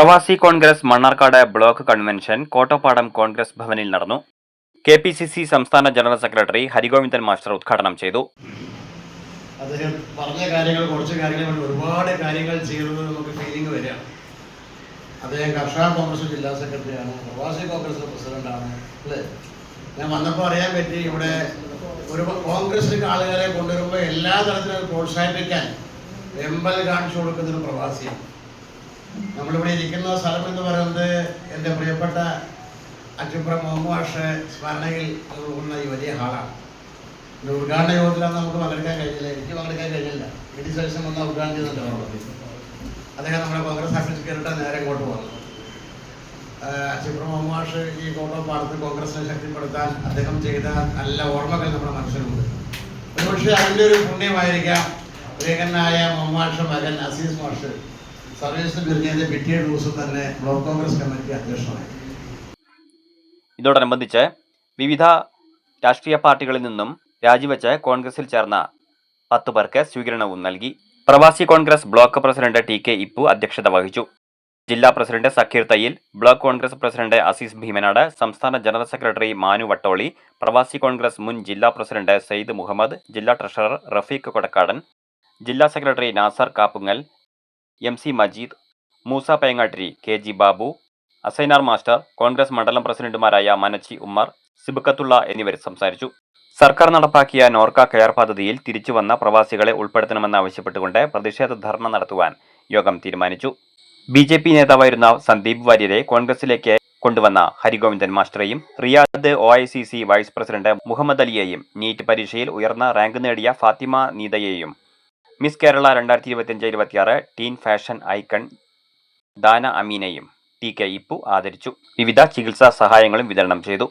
പ്രവാസി Congress Mannarkkad block convention Kottappadam Congress ഭവനിൽ നടന്നു. കെ പി സി സി സംസ്ഥാന ജനറൽ സെക്രട്ടറി ഹരിഗോവിന്ദൻ മാസ്റ്റർ ഉദ്ഘാടനം ചെയ്തു. അദ്ദേഹം പറഞ്ഞ കാര്യങ്ങൾ കുറച്ച് കാര്യങ്ങൾ ഒരുപാട് കാര്യങ്ങൾ ചെയ്യുന്നത് നമുക്ക് ഫീലിംഗ് വരികയാണ്. അദ്ദേഹം കർഷക കോൺഗ്രസ് ജില്ലാ സെക്രട്ടറിയാണ് പ്രവാസി കോൺഗ്രസ് പ്രസിഡന്റാണ് അല്ലേ? ഞാൻ വന്നപ്പോൾ അറിയാൻ പറ്റി ഇവിടെ ഒരു കോൺഗ്രസിലേക്ക് ആളുകളെ കൊണ്ടുവരുമ്പോൾ എല്ലാ തരത്തിലും പ്രോത്സാഹിപ്പിക്കാൻ വെമ്പൽ കാണിച്ചു കൊടുക്കുന്ന ഒരു പ്രവാസിയാണ്. നമ്മളിവിടെ ഇരിക്കുന്ന സ്ഥലം എന്ന് പറയുന്നത് എന്റെ പ്രിയപ്പെട്ട അച്ചുപ്രം മോമുവാഷ് സ്മരണയിൽ ഉള്ള ഈ വലിയ ഹാളാണ്. ഇത് ഉദ്ഘാടന യോഗത്തിലാണ് നമുക്ക് പങ്കെടുക്കാൻ കഴിഞ്ഞില്ല. എനിക്ക് പങ്കെടുക്കാൻ കഴിഞ്ഞില്ല. എടി സെക്ഷൻ വന്ന ഉദ്ഘാടനം ചെയ്തിട്ടുണ്ട് അദ്ദേഹം നമ്മുടെ കോൺഗ്രസ് സർട്ടിഫിക്കറ്റ് നേരെ ഇങ്ങോട്ട് പോകുന്നു ചിപ്ര മോമുവാഷ് ഈ കോട്ടപ്പാടത്ത് കോൺഗ്രസിനെ ശക്തിപ്പെടുത്താൻ അദ്ദേഹം ചെയ്ത നല്ല ഓർമ്മകൾ നമ്മുടെ മനസ്സിലുണ്ട്. ഒരുപക്ഷെ അതിന്റെ ഒരു പുണ്യമായിരിക്കാം. പ്രിയങ്കനായ മുഹമ്മദ് മകൻ അസീസ് മാഷ്. തന്നെ ബ്ലോക്ക് കോൺഗ്രസ് കമ്മിറ്റി അധ്യക്ഷനായി. ഇതോടനുബന്ധിച്ച് വിവിധ രാഷ്ട്രീയ പാർട്ടികളിൽ നിന്നും രാജിവെച്ച് കോൺഗ്രസിൽ ചേർന്ന പത്തു പേർക്ക് സ്വീകരണവും നൽകി. പ്രവാസി Congress block president T K Ippu അധ്യക്ഷത വഹിച്ചു. ജില്ലാ president Sakheer Thayyil block Congress president Azeez Bheemanad സംസ്ഥാന ജനറൽ സെക്രട്ടറി മാനു വട്ടോളി പ്രവാസി കോൺഗ്രസ് മുൻ ജില്ലാ പ്രസിഡന്റ് സെയ്ദ് മുഹമ്മദ് ജില്ലാ ട്രഷറർ റഫീഖ് കൊടക്കാടൻ ജില്ലാ secretary Nasar Kappungal M C Majeed Moosa Pengattiri K G Babu Asainar master Congress മണ്ഡലം പ്രസിഡന്റുമാരായ മനച്ചി ഉമ്മർ സിബുക്കത്തുള്ള എന്നിവർ സംസാരിച്ചു. സർക്കാർ നടപ്പാക്കിയ നോർക്ക കെയർ പദ്ധതിയിൽ തിരിച്ചുവന്ന പ്രവാസികളെ ഉൾപ്പെടുത്തണമെന്നാവശ്യപ്പെട്ടുകൊണ്ട് പ്രതിഷേധ ധർണ നടത്തുവാൻ യോഗം തീരുമാനിച്ചു. ബി ജെ പി നേതാവായിരുന്ന സന്ദീപ് വാര്യരെ കോൺഗ്രസിലേക്ക് കൊണ്ടുവന്ന Harigovindan മാസ്റ്ററെയും Riyadh O I C C vice president Muhammad അലിയെയും NEET പരീക്ഷയിൽ ഉയർന്ന റാങ്ക് നേടിയ ഫാത്തിമ നീതയെയും മിസ് കേരള രണ്ടായിരത്തി ഇരുപത്തിയഞ്ച് ഇരുപത്തിയാറ് ടീൻ ഫാഷൻ ഐക്കൺ ദാന അമീനയും ടി കെ ഇപ്പു ആദരിച്ചു. വിവിധ ചികിത്സാ സഹായങ്ങളും വിതരണം ചെയ്തു.